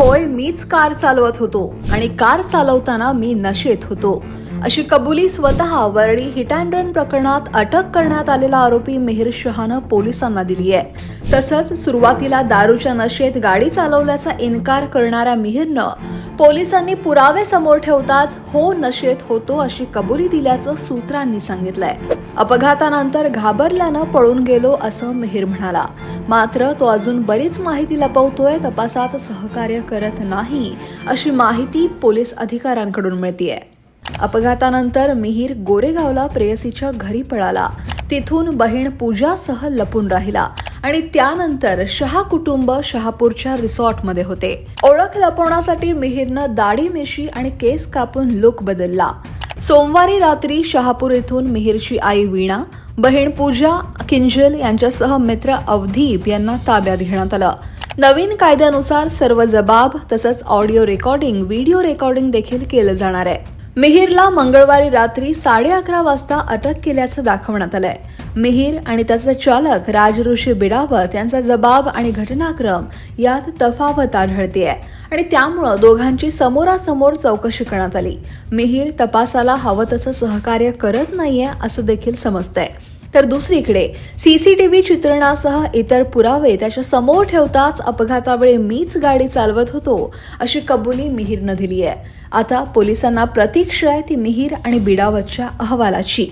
होय मीच कार चालवत होतो. आणि कार चालवताना मी नशेत होतो. अशी कबुली स्वतः वरळी हिट अँड रन प्रकरणात अटक करण्यात आलेला आरोपी मेहर शहानं पोलिसांना दिली आहे. तसंच सुरुवातीला दारूच्या नशेत गाडी चालवल्याचा इन्कार करणाऱ्या मिहिरनं पोलिसांनी पुरावे समोर ठेवताच हो नशेत होतो अशी कबुली दिल्याचं सूत्रांनी सांगितलंय. अपघातानंतर घाबरल्यानं पळून गेलो असं मिहिर म्हणाला. मात्र तो अजून बरीच माहिती लपवतोय तपासात सहकार्य करत नाही अशी माहिती पोलीस अधिकाऱ्यांकडून मिळतीये. अपघातानंतर मिहीर गोरेगावला प्रेयसीच्या घरी पळाला. तिथून बहीण पूजासह लपून राहिला आणि त्यानंतर शहा कुटुंब शहापूरच्या रिसॉर्टमध्ये होते. ओळख लपवण्यासाठी मिहीरनं दाढी मिशी आणि केस कापून लुक बदलला. सोमवारी रात्री शहापूर येथून मिहीरची आई वीणा बहीण पूजा किंजल यांच्यासह मित्र अवधीप यांना ताब्यात घेण्यात आलं. नवीन कायद्यानुसार सर्व जबाब तसंच ऑडिओ रेकॉर्डिंग व्हिडिओ रेकॉर्डिंग देखील केलं जाणार आहे. मिहीरला मंगळवारी रात्री साडे अकरा वाजता अटक केल्याचं दाखवण्यात आलंय. मिहीर आणि त्याचा चालक राजऋषी बिडावत यांचा जबाब आणि घटनाक्रम यात तफावत आढळते आणि त्यामुळं दोघांची समोरासमोर चौकशी करण्यात आली. मिहीर तपासाला हवं तसं सहकार्य करत नाहीये असं देखील समजतंय. तर दुसरीकडे सीसीटीव्ही चित्रणासह इतर पुरावे त्याच्यासमोर ठेवताच अपघातावेळी मीच गाडी चालवत होतो अशी कबुली मिहीरनं दिली आहे आता पोलिसांना प्रतीक्षा आहे ती मिहीर आणि बिडावतच्या अहवालाची.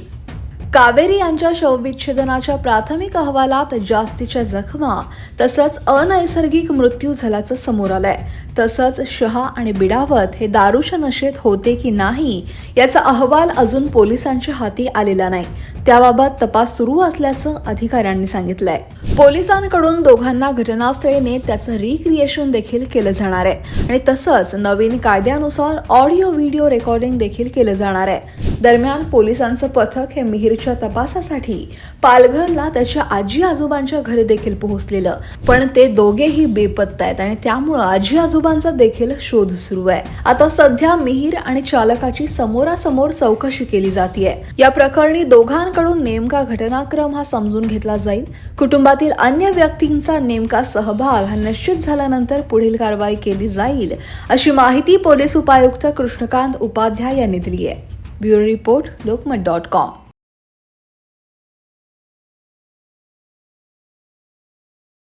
कावेरी यांच्या शवविच्छेदनाच्या प्राथमिक अहवालात जास्तीच्या जखमा तसंच अनैसर्गिक मृत्यू झाल्याचं समोर आलंय. तसंच शहा आणि बिडावत हे दारूच्या नशेत होते की नाही याचा अहवाल अजून पोलिसांच्या हाती आलेला नाही. त्याबाबत तपास सुरू असल्याचं अधिकाऱ्यांनी सांगितलंय. पोलिसांकडून दोघांना घटनास्थळी नेत त्याचं रिक्रिएशन देखील केलं जाणार आहे. आणि तसंच नवीन कायद्यानुसार ऑडिओ व्हिडिओ रेकॉर्डिंग देखील केलं जाणार आहे. दरम्यान पोलिसांचं पथक हे मिहीरच्या तपासासाठी पालघरला त्याच्या आजी आजोबांच्या घरी देखील पोहोचलेलं. पण ते दोघेही बेपत्ता आहेत आणि त्यामुळं आजी आजोबांचा देखील शोध सुरू आहे. आता सध्या मिहीर आणि चालकाची समोरासमोर चौकशी केली जाते या प्रकरणी दोघांकडून नेमका घटनाक्रम हा समजून घेतला जाईल. कुटुंबातील अन्य व्यक्तींचा नेमका सहभाग हा निश्चित झाल्यानंतर पुढील कारवाई केली जाईल अशी माहिती पोलीस उपायुक्त कृष्णकांत उपाध्याय यांनी दिली आहे Bureau Report, Lokmat.com.